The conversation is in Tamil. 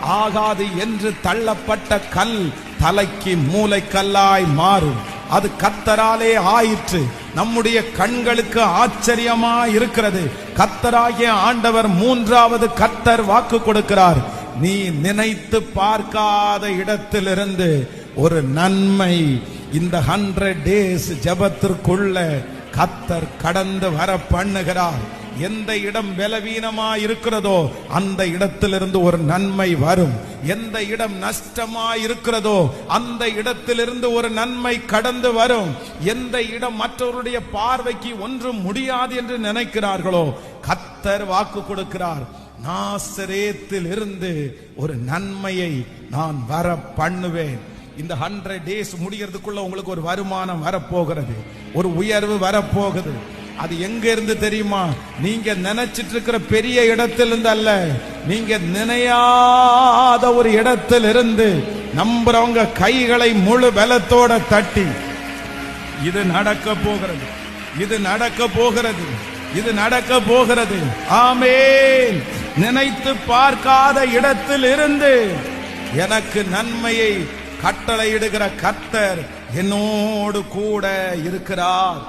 ஆகாது என்று தள்ளப்பட்ட கல் தலைக்கு மூளைக்கல்லாய் மாறும். அது கத்தராலே ஆயிற்று. நம்முடைய கண்களுக்கு ஆச்சரியமா இருக்கிறது. கத்தராகிய ஆண்டவர் மூன்றாவது கத்தர் வாக்கு கொடுக்கிறார். நீ நினைத்து பார்க்காத இடத்திலிருந்து ஒரு நன்மை இந்த ஹண்ட்ரட் டேஸ் ஜபத்திற்குள்ள கத்தர் கடந்து வர பண்ணுகிறார். எந்த இடம் பலவீனமா இருக்கிறதோ அந்த இடத்திலிருந்து ஒரு நன்மை வரும். எந்த இடம் நஷ்டமா இருக்கிறதோ அந்த இடத்திலிருந்து ஒரு நன்மை கடந்து வரும். எந்த இடம் மற்றவருடைய பார்வைக்கு ஒன்றும் முடியாது என்று நினைக்கிறார்களோ கத்தர் வாக்கு கொடுக்கிறார். நாசரேத்தில் இருந்து ஒரு நன்மையை நான் வர பண்ணுவேன் இந்த ஹண்ட்ரட் டேஸ் முடியறதுக்குள்ள உங்களுக்கு ஒரு வருமானம் வரப்போகிறது. ஒரு உயர்வு வரப்போகுது. அது எங்க இருந்து தெரியுமா? நீங்க நினைச்சிட்டு இருக்கிற பெரிய இடத்திலிருந்து அல்ல. நீங்க நினையாத ஒரு இடத்திலிருந்து நம்புறவங்க கைகளை முழு பலத்தோட தட்டி இது நடக்க போகிறது இது நடக்க போகிறது இது நடக்க போகிறது. ஆமே நினைத்து பார்க்காத இடத்தில் இருந்து எனக்கு நன்மையை கட்டளையிடுகிற கத்தர் என்னோடு கூட இருக்கிறார்.